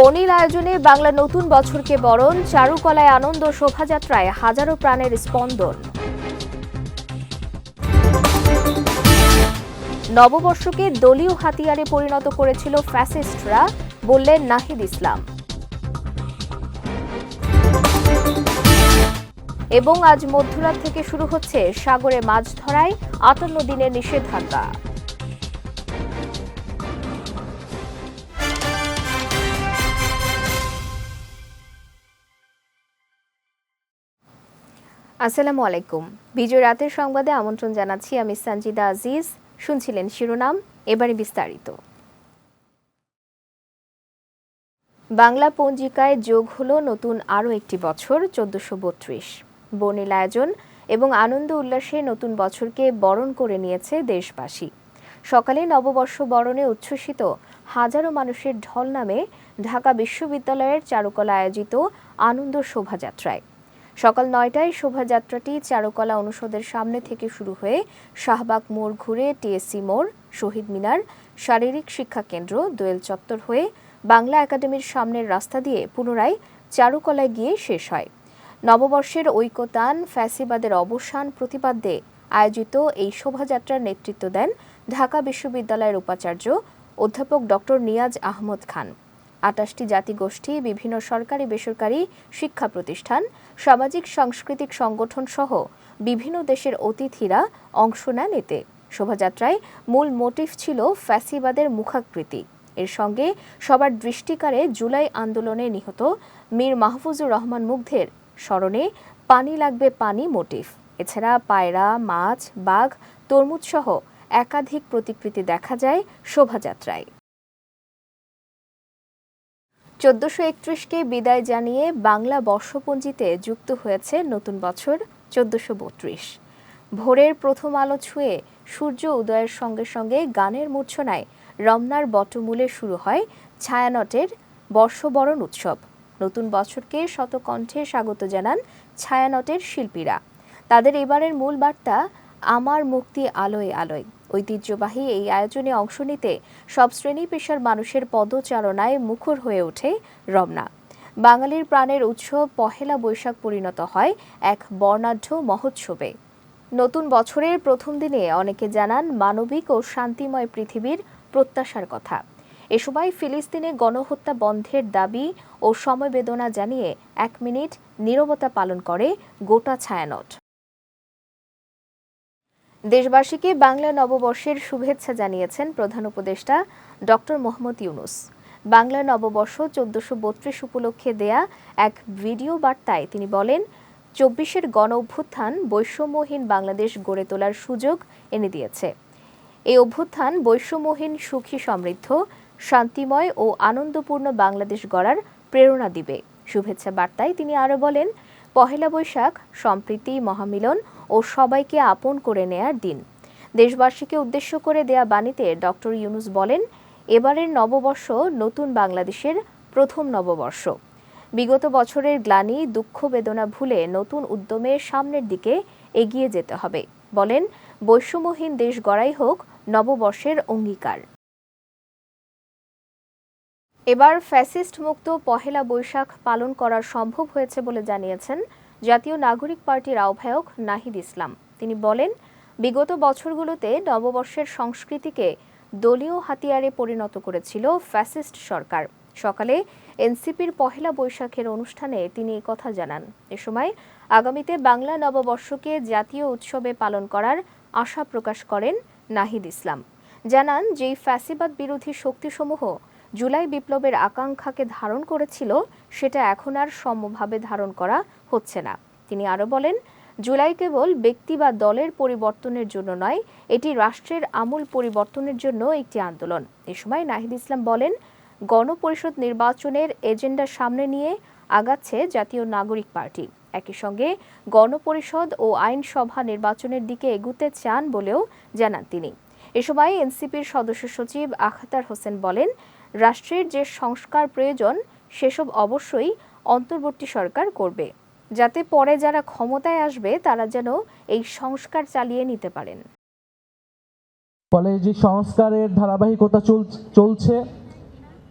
বর্ণিল আয়োজনে বাংলা নতুন বছরকে বরণ, চারুকলায় আনন্দ, শোভাযাত্রায় হাজারো প্রাণের স্পন্দন। নববর্ষকে দলীয় হাতিয়ারে পরিণত করেছিল ফ্যাসিস্টরা, বললেন নাহিদ ইসলাম। এবং আজ মধ্যরাত থেকে শুরু হচ্ছে সাগরে মাছ ধরায় আটান্ন দিনের নিষেধাজ্ঞা। আসসালামু আলাইকুম। বিজয় রাতের সংবাদে আমন্ত্রণ জানাচ্ছি আমি সঞ্জিদা আজিজ। শুনছিলেন শিরোনাম, এবারে বিস্তারিত। বাংলা পঞ্জিকায় যোগ হলো নতুন আরও একটি বছর, চোদ্দশো বত্রিশ। বর্ণিল আয়োজন এবং আনন্দ উল্লাসে নতুন বছরকে বরণ করে নিয়েছে দেশবাসী। সকালে নববর্ষ বরণে উচ্ছ্বসিত হাজারো মানুষের ঢল নামে ঢাকা বিশ্ববিদ্যালয়ের চারুকলা আয়োজিত আনন্দ শোভাযাত্রায়। সকাল নয়টায় শোভাযাত্রাটি চারুকলা অনুষদের সামনে থেকে শুরু হয়ে শাহবাগ মোড় ঘুরে টিএসসি মোড়, শহীদ মিনার, শারীরিক শিক্ষা কেন্দ্র, দোয়েল চত্বর হয়ে বাংলা একাডেমির সামনের রাস্তা দিয়ে পুনরায় চারুকলায় গিয়ে শেষ হয়। নববর্ষের ঐক্যতান, ফ্যাসিবাদের অবসান প্রতিপাদ্যে আয়োজিত এই শোভাযাত্রার নেতৃত্ব দেন ঢাকা বিশ্ববিদ্যালয়ের উপাচার্য অধ্যাপক ডক্টর নিয়াজ আহমদ খান। আটাশটি জাতিগোষ্ঠী, বিভিন্ন সরকারি, বেসরকারি শিক্ষা প্রতিষ্ঠান, সামাজিক, সাংস্কৃতিক সংগঠন সহ বিভিন্ন দেশের অতিথিরা অংশ নেন এতে। শোভাযাত্রায় মূল মোটিভ ছিল ফ্যাসিবাদের মুখাকৃতি। এর সঙ্গে সবার দৃষ্টিকারে জুলাই আন্দোলনে নিহত মীর মাহফুজুর রহমান মুগ্ধের স্মরণে পানি লাগবে পানি মোটিভ। এছাড়া পায়রা, মাছ, বাঘ, তরমুজ সহ একাধিক প্রতিকৃতি দেখা যায় শোভাযাত্রায়। চোদ্দশো একত্রিশকে বিদায় জানিয়ে বাংলা বর্ষপঞ্জিতে যুক্ত হয়েছে নতুন বছর চোদ্দশো বত্রিশ। ভোরের প্রথম আলো ছুঁয়ে সূর্য উদয়ের সঙ্গে সঙ্গে গানের মূর্ছনায় রমনার বটমূলে শুরু হয় ছায়ানটের বর্ষবরণ উৎসব। নতুন বছরকে শতকণ্ঠে স্বাগত জানান ছায়ানটের শিল্পীরা। তাদের এবারের মূল বার্তা, আমার মুক্তি আলোয় আলোয়। ঐতিহ্যবাহী এই আয়োজনে অংশ নিতে সব শ্রেণি পেশার মানুষের পদচারণায় মুখর হয়ে ওঠে রমনা। বাঙালির প্রাণের উৎসব পহেলা বৈশাখ পরিণত হয় এক বর্ণাঢ্য মহোৎসবে। নতুন বছরের প্রথম দিনে অনেকে জানান মানবিক ও শান্তিময় পৃথিবীর প্রত্যাশার কথা। এ সময় ফিলিস্তিনে গণহত্যা বন্ধের দাবি ও সমবেদনা জানিয়ে এক মিনিট নীরবতা পালন করে গোটা ছায়ানট। দেশবাসীকে বাংলা নববর্ষের শুভেচ্ছা জানিয়েছেন প্রধান উপদেষ্টা ডক্টর মোহাম্মদ ইউনুস। বাংলা নববর্ষ চোদ্দশো বত্রিশ উপলক্ষে দেয়া এক ভিডিও বার্তায় তিনি বলেন, চব্বিশের গণ অভ্যুত্থান বৈষম্যহীন বাংলাদেশ গড়ে তোলার সুযোগ এনে দিয়েছে। এই অভ্যুত্থান বৈষম্যহীন, সুখী, সমৃদ্ধ, শান্তিময় ও আনন্দপূর্ণ বাংলাদেশ গড়ার প্রেরণা দিবে। শুভেচ্ছা বার্তায় তিনি আরও বলেন পহেলা বৈশাখ, সম্প্রীতি, মহামিলন ও সবাইকে আপন করে নেয়ার দিন। দেশবাসীকে উদ্দেশ্য করে দেয়া বাণীতে ডক্টর ইউনুস বলেন, এবারের নববর্ষ নতুন বাংলাদেশের প্রথম নববর্ষ। বিগত বছরের গ্লানি, দুঃখ, বেদনা ভুলে নতুন উদ্যমে সামনের দিকে এগিয়ে যেতে হবে। বলেন, বৈষম্যহীন দেশ গড়াই হোক নববর্ষের অঙ্গীকার। এবার ফ্যাসিস্ট মুক্ত পহেলা বৈশাখ পালন করা সম্ভব হয়েছে বলে জানিয়েছেন জাতীয় নাগরিক পার্টির আহ্বায়ক নাহিদ ইসলাম। তিনি বলেন, বিগত বছরগুলোতে নববর্ষের সংস্কৃতিকে দলীয় হাতিয়ারে পরিণত করেছিল ফ্যাসিস্ট সরকার। সকালে এনসিপির পহেলা বৈশাখের অনুষ্ঠানে তিনি কথা জানান। এ সময় আগামীতে বাংলা নববর্ষকে জাতীয় উৎসবে পালন করার আশা প্রকাশ করেন নাহিদ ইসলাম। জানান যেই ফ্যাসিবাদ বিরোধী শক্তিসমূহ জুলাই বিপ্লবের আকাঙ্ক্ষাকে ধারণ করেছিল, সেটা এখন আর সমভাবে ধারণ করা হচ্ছে না। তিনি আরও বলেন, জুলাই কেবল ব্যক্তি বা দলের পরিবর্তনের জন্য নয়, এটি রাষ্ট্রের আমূল পরিবর্তনের জন্য একটি আন্দোলন। এ সময় নাহিদ ইসলাম বলেন, গণপরিষদ নির্বাচনের এজেন্ডা সামনে নিয়ে আগাচ্ছে জাতীয় নাগরিক পার্টি। একই সঙ্গে গণপরিষদ ও আইনসভা নির্বাচনের দিকে এগুতে চান বলেও জানান তিনি। এ সময় এনসিপির সদস্য সচিব আখতার হোসেন বলেন রাষ্ট্রের যে সংস্কার প্রয়োজন, সেসব অবশ্যই অন্তর্বর্তী সরকার করবে। যাতে পরে যারা ক্ষমতায় আসবে, তারা যেন এই সংস্কার চালিয়ে নিতে পারেন। ফলে যে সংস্কারের ধারাবাহিকতা চল- চলছে,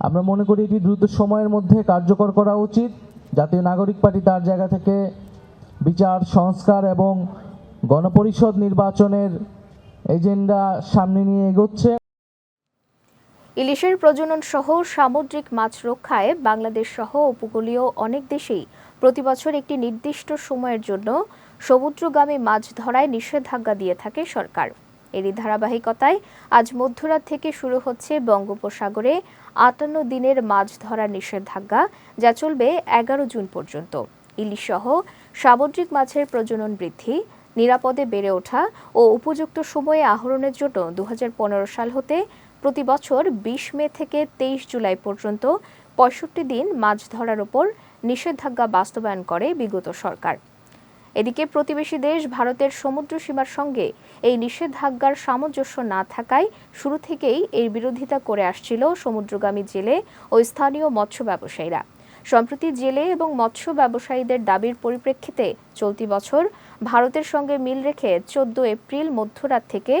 আমরা মনে করি এটি দ্রুত সময়ের মধ্যে কার্যকর করা উচিত। জাতীয় নাগরিক পার্টি তার জায়গা থেকে বিচার, সংস্কার এবং গণপরিষদ নির্বাচনের এজেন্ডা সামনে নিয়ে এগোচ্ছে। ইলিশের প্রজনন সহ সামুদ্রিক মাছ রক্ষায় বাংলাদেশ সহ উপকূলীয় অনেক দেশেই প্রতিবছর একটি নির্দিষ্ট সময়ের জন্য সমুদ্রগামী মাছ ধরায় নিষেধাজ্ঞা দিয়ে থাকে সরকার। এরই ধারাবাহিকতায় আজ মধ্যরাত থেকে শুরু হচ্ছে বঙ্গোপসাগরে আটান্ন দিনের মাছ ধরার নিষেধাজ্ঞা, যা চলবে এগারো জুন পর্যন্ত। ইলিশ সহ সামুদ্রিক মাছের প্রজনন বৃদ্ধি, নিরাপদে বেড়ে ওঠা ও উপযুক্ত সময়ে আহরণের জন্য দু হাজার পনেরো সাল হতে প্রতি বছর বিশ মে থেকে তেইশ জুলাই পর্যন্ত পঁয়ষট্টি দিন মাছ ধরার উপর নিষেধাজ্ঞা বাস্তবায়ন করে বিগত সরকার। এদিকে প্রতিবেশী দেশ ভারতের সমুদ্র সীমার সঙ্গে এই নিষেধাজ্ঞার সামঞ্জস্য না থাকায় শুরু থেকেই এর বিরোধিতা করে আসছিল সমুদ্রগামী জেলে ও স্থানীয় মৎস্য ব্যবসায়ীরা। সম্প্রতি জেলে এবং মৎস্য ব্যবসায়ীদের দাবির পরিপ্রেক্ষিতে চলতি বছর ভারতের সঙ্গে মিল রেখে চোদ্দ এপ্রিল মধ্যরাত থেকে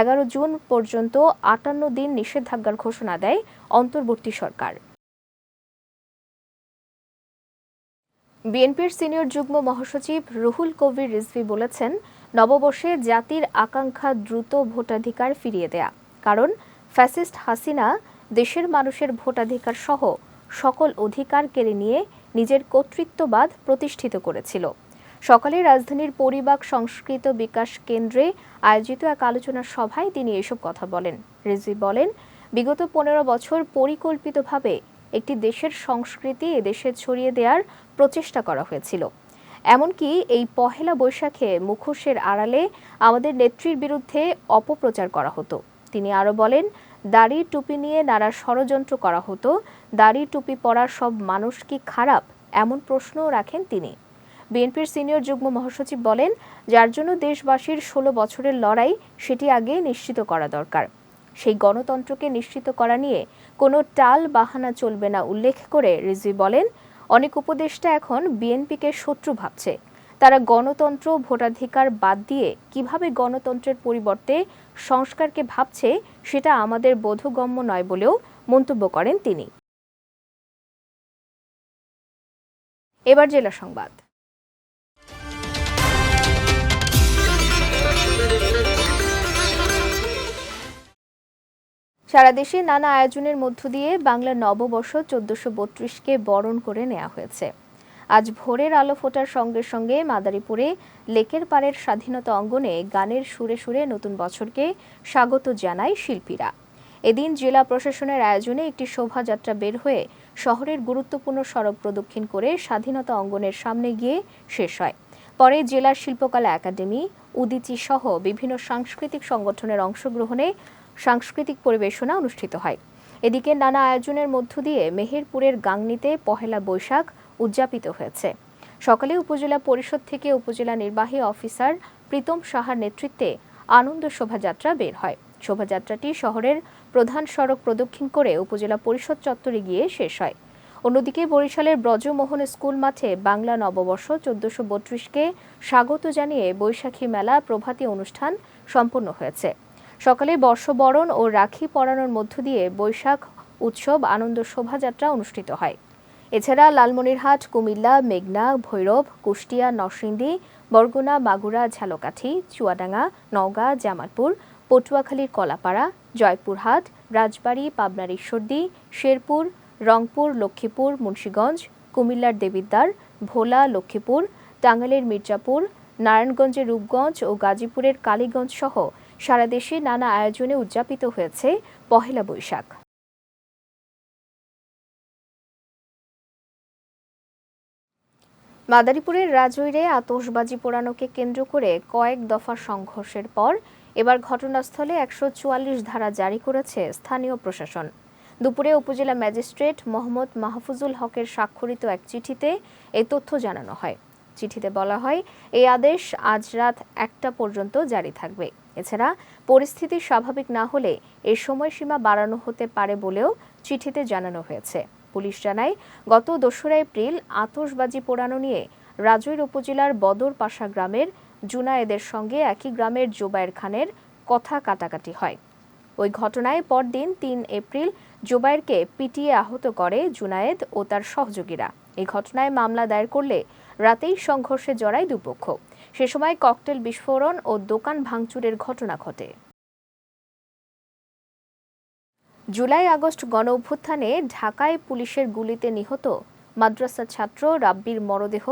এগারো জুন পর্যন্ত আটান্ন দিন নিষেধাজ্ঞার ঘোষণা দেয় অন্তর্বর্তী সরকার। বিএনপির সিনিয়র যুগ্ম মহাসচিব রুহুল কবির রিজভী বলেছেন, নববর্ষে জাতির আকাঙ্ক্ষা দ্রুত ভোটাধিকার ফিরিয়ে দেয়া, কারণ ফ্যাসিস্ট হাসিনা দেশের মানুষের ভোটাধিকার সহ সকল অধিকার কেড়ে নিয়ে নিজের কর্তৃত্ববাদ প্রতিষ্ঠিত করেছিল। সকালে রাজধানীর পরিবাক সংস্কৃত বিকাশ কেন্দ্রে আয়োজিত এক আলোচনা সভায় তিনি এসব কথা বলেন। রিজভী বলেন, বিগত পনেরো বছর পরিকল্পিতভাবে একটি দেশের সংস্কৃতি এদেশে ছড়িয়ে দেওয়ার প্রচেষ্টা করা হয়েছিল। এমনকি এই পহেলা বৈশাখে মুখোশের আড়ালে আমাদের নেত্রীর বিরুদ্ধে অপপ্রচার করা হতো। তিনি আরও বলেন দাড়ি টুপি নিয়ে নানা ষড়যন্ত্র করা হতো। দাড়ি টুপি পরা সব মানুষ কি খারাপ? এমন প্রশ্নও রাখেন তিনি। বিএনপির সিনিয়র যুগ্ম মহাসচিব বলেন, যার জন্য দেশবাসীর ষোলো বছরের লড়াই সেটি আগে নিশ্চিত করা দরকার। সেই গণতন্ত্রকে নিশ্চিত করা নিয়ে কোনো টাল বাহানা চলবে না উল্লেখ করে রিজভি বলেন, অনেক উপদেষ্টা এখন বিএনপিকে শত্রু ভাবছে। তারা গণতন্ত্র ভোটাধিকার বাদ দিয়ে কীভাবে গণতন্ত্রের পরিবর্তে সংস্কারকে ভাবছে, সেটা আমাদের বোধগম্য নয় বলেও মন্তব্য করেন তিনি। এবার জেলা সংবাদ। সারা দেশে নানা আয়োজনের মধ্য দিয়ে বাংলা নববর্ষ চোদ্দশো বত্রিশকে বরণ করে নেওয়া হয়েছে। আজ ভোরের আলো ফোটার সঙ্গে সঙ্গে মাদারীপুরে লেকের পাড়ের স্বাধীনতা অঙ্গনে গানের সুরে সুরে নতুন বছরকে স্বাগত জানায় শিল্পীরা। এদিন জেলা প্রশাসনের আয়োজনে একটি শোভাযাত্রা বের হয়ে শহরের গুরুত্বপূর্ণ সড়ক প্রদক্ষিণ করে স্বাধীনতা অঙ্গনের সামনে গিয়ে শেষ হয়। পরে জেলার শিল্পকলা একাডেমি, উদিচি সহ বিভিন্ন সাংস্কৃতিক সংগঠনের অংশগ্রহণে সাংস্কৃতিক পরিবেশনা অনুষ্ঠিত হয়। এদিকে নানা আয়োজনের মধ্য দিয়ে মেহেরপুরের গাংনীতে পহেলা বৈশাখ উদযাপিত হয়েছে। সকালে উপজেলা পরিষদ থেকে উপজেলা নির্বাহী অফিসার প্রীতম সাহার নেতৃত্বে আনন্দ শোভাযাত্রা বের হয়। শোভাযাত্রাটি শহরের প্রধান সড়ক প্রদক্ষিণ করে উপজেলা পরিষদ চত্বরে গিয়ে শেষ হয়। অন্যদিকে বরিশালের ব্রজমোহন স্কুল মাঠে বাংলা নববর্ষ চোদ্দশো বত্রিশকে স্বাগত জানিয়ে বৈশাখী মেলা প্রভাতী অনুষ্ঠান সম্পন্ন হয়েছে। সকালে বর্ষবরণ ও রাখি পরানোর মধ্য দিয়ে বৈশাখ উৎসব আনন্দ শোভাযাত্রা অনুষ্ঠিত হয়। এছাড়া লালমনিরহাট, কুমিল্লা, মেঘনা, ভৈরব, কুষ্টিয়া, নরসিংদী, বরগুনা, মাগুরা, ঝালকাঠি, চুয়াডাঙ্গা, নওগাঁ, জামালপুর, পটুয়াখালীর কলাপাড়া, জয়পুরহাট, রাজবাড়ী, পাবনার ঈশ্বরদী, শেরপুর, রংপুর, লক্ষ্মীপুর, মুন্সীগঞ্জ, কুমিল্লার দেবিদ্বার, ভোলা, লক্ষ্মীপুর, টাঙ্গাইলের মির্জাপুর, নারায়ণগঞ্জের রূপগঞ্জ ও গাজীপুরের কালীগঞ্জ সহ সারা দেশে নানা আয়োজনে উদযাপিত হয়েছে পহেলা বৈশাখ। মাদারীপুরের রাজৈরে আতশবাজি পোড়ানোকে কেন্দ্র করে কয়েক দফা সংঘর্ষের পর এবার ঘটনাস্থলে একশো চুয়াল্লিশ ধারা জারি করেছে স্থানীয় প্রশাসন। দুপুরে উপজেলা ম্যাজিস্ট্রেট মোহাম্মদ মাহফুজুল হকের স্বাক্ষরিত এক চিঠিতে এই তথ্য জানানো হয়। চিঠিতে বলা হয়, এই আদেশ আজ রাত একটা পর্যন্ত জারি থাকবে। এছাড়া পরিস্থিতি স্বাভাবিক না হলে এর সময়সীমা বাড়ানো হতে পারে বলেও চিঠিতে জানানো হয়েছে। পুলিশ জানায়, গত দোসরা এপ্রিল আতশবাজি পোড়ানো নিয়ে রাজৈর উপজেলার বদরপাশা গ্রামের জুনায়েদের সঙ্গে একই গ্রামের জোবায়ের খানের কথা কাটাকাটি হয়। ওই ঘটনায় পরদিন তিন এপ্রিল জোবায়েরকে পিটিয়ে আহত করে জুনায়েদ ও তার সহযোগীরা। এই ঘটনায় মামলা দায়ের করলে রাতেই সংঘর্ষে জড়ায় দুপক্ষ সে সময় ককটেল বিস্ফোরণ ও দোকান ভাঙচুরের ঘটনা ঘটে। জুলাই আগস্ট গণ অভ্যুত্থানে ঢাকায় পুলিশের গুলিতে নিহত মাদ্রাসা ছাত্র রাব্বির মরদেহ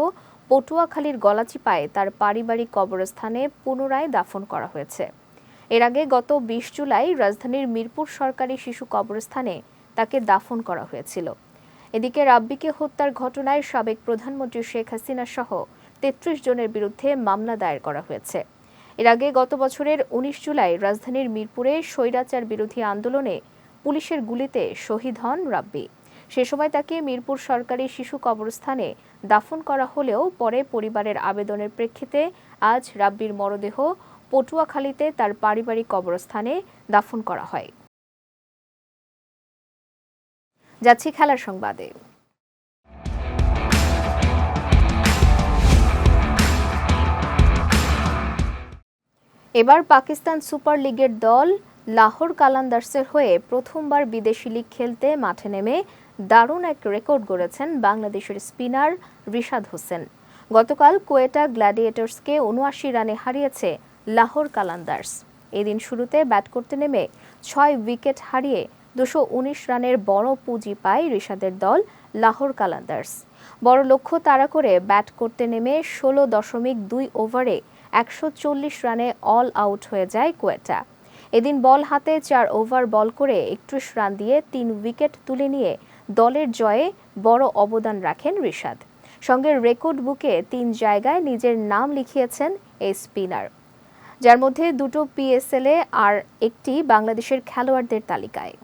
পটুয়াখালীর গলাচিপায় তার পারিবারিক কবরস্থানে পুনরায় দাফন করা হয়েছে। এর আগে গত বিশ জুলাই রাজধানীর মিরপুর সরকারি শিশু কবরস্থানে তাকে দাফন করা হয়েছিল। এদিকে রাব্বিকে হত্যার ঘটনায় সাবেক প্রধানমন্ত্রী শেখ হাসিনা সহ তেত্রিশ জনের বিরুদ্ধে মামলা দায়ের করা হয়েছে। এর আগে গত বছরের উনিশ জুলাই রাজধানীর মিরপুরে স্বৈরাচার বিরোধী আন্দোলনে পুলিশের গুলিতে শহীদ হন রাব্বি। সে সময় তাকে মিরপুর সরকারি শিশু কবরস্থানে দাফন করা হলেও পরে পরিবারের আবেদনের প্রেক্ষিতে আজ রাব্বির মরদেহ পটুয়াখালীতে তার পারিবারিক কবরস্থানে দাফন করা হয়। যাচ্ছি খেলার সংবাদে। এবার পাকিস্তান সুপার লিগের দল লাহোর কালান্দার্সের হয়ে প্রথমবার বিদেশি লিগ খেলতে মাঠে নেমে দারুণ এক রেকর্ড গড়েছেন বাংলাদেশের স্পিনার রিশাদ হোসেন। গতকাল কোয়েটা গ্ল্যাডিয়েটর্সকে উনআশি রানে হারিয়েছে লাহোর কালান্দার্স। এদিন শুরুতে ব্যাট করতে নেমে ছয় উইকেট হারিয়ে দুশো উনিশ রানের বড় পুঁজি পায় রিশাদের দল লাহোর কালান্দার্স। বড় লক্ষ্য তাড়া করে ব্যাট করতে নেমে ষোলো দশমিক দুই ওভারে একশো চল্লিশ রানে অল আউট হয়ে যায় কোয়েটা। এদিন বল হাতে চার ওভার বল করে একত্রিশ রান দিয়ে তিন উইকেট তুলে নিয়ে দলের জয়ে বড় অবদান রাখেন রিশাদ। সঙ্গে রেকর্ড বুকে তিন জায়গায় নিজের নাম লিখিয়েছেন এই স্পিনার। যার মধ্যে দুটো পিএসএলে আর একটি বাংলাদেশের খেলোয়াড়দের তালিকায়।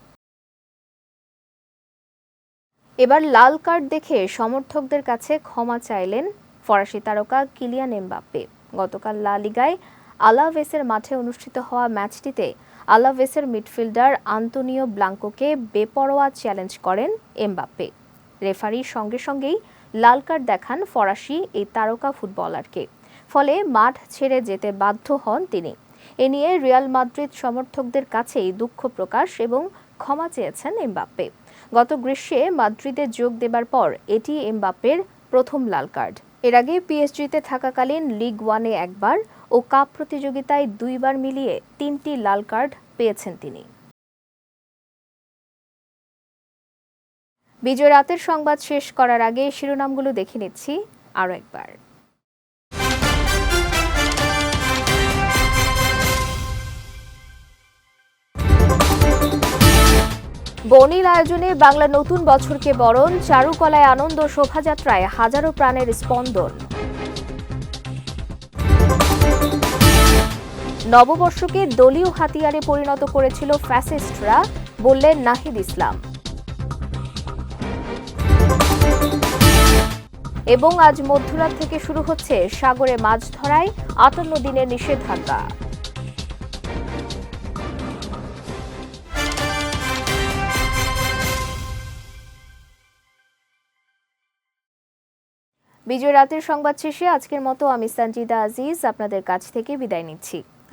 এবার লাল কার্ড দেখে সমর্থকদের কাছে ক্ষমা চাইলেন ফরাসি তারকা কিলিয়ান এমবাপ্পে। গতকাল লা লিগায় আলাভেসের মাঠে অনুষ্ঠিত হওয়া ম্যাচটিতে আলাভেসের মিডফিল্ডার আন্তোনিও ব্লাঙ্কোকে বেপরোয়া চ্যালেঞ্জ করেন এমবাপ্পে। রেফারির সঙ্গে সঙ্গেই লাল কার্ড দেখান ফরাসি এই তারকা ফুটবলারকে। ফলে মাঠ ছেড়ে যেতে বাধ্য হন তিনি। এ নিয়ে রিয়াল মাদ্রিদ সমর্থকদের কাছেই দুঃখ প্রকাশ এবং ক্ষমা চেয়েছেন এমবাপ্পে। গত গ্রীষ্মে মাদ্রিদে যোগ দেবার পর এটি এমবাপ্পের প্রথম লাল কার্ড এর আগে পিএসজিতে থাকাকালীন লিগ ওয়ানে একবার ও কাপ প্রতিযোগিতায় দুইবার মিলিয়ে তিনটি লাল কার্ড পেয়েছেন তিনি। বিজয় রাতের সংবাদ শেষ করার আগে শিরোনামগুলো দেখে নিচ্ছি আরও একবার। বর্ণিল আয়োজনে বাংলা নতুন বছরকে বরণ, চারুকলায় আনন্দ, শোভাযাত্রায় হাজারো প্রাণের স্পন্দন। নববর্ষকে দলীয় হাতিয়ারে পরিণত করেছিল ফ্যাসিস্টরা, বললেন নাহিদ ইসলাম। এবং আজ মধ্যরাত থেকে শুরু হচ্ছে সাগরে মাছ ধরায় আটান্ন দিনের নিষেধাজ্ঞা। বিজয় রাতের সংবাদ শেষে আজকের মতো আমি সঞ্জিদা আজিজ, আপনাদের কাছ থেকে বিদায় নিচ্ছি।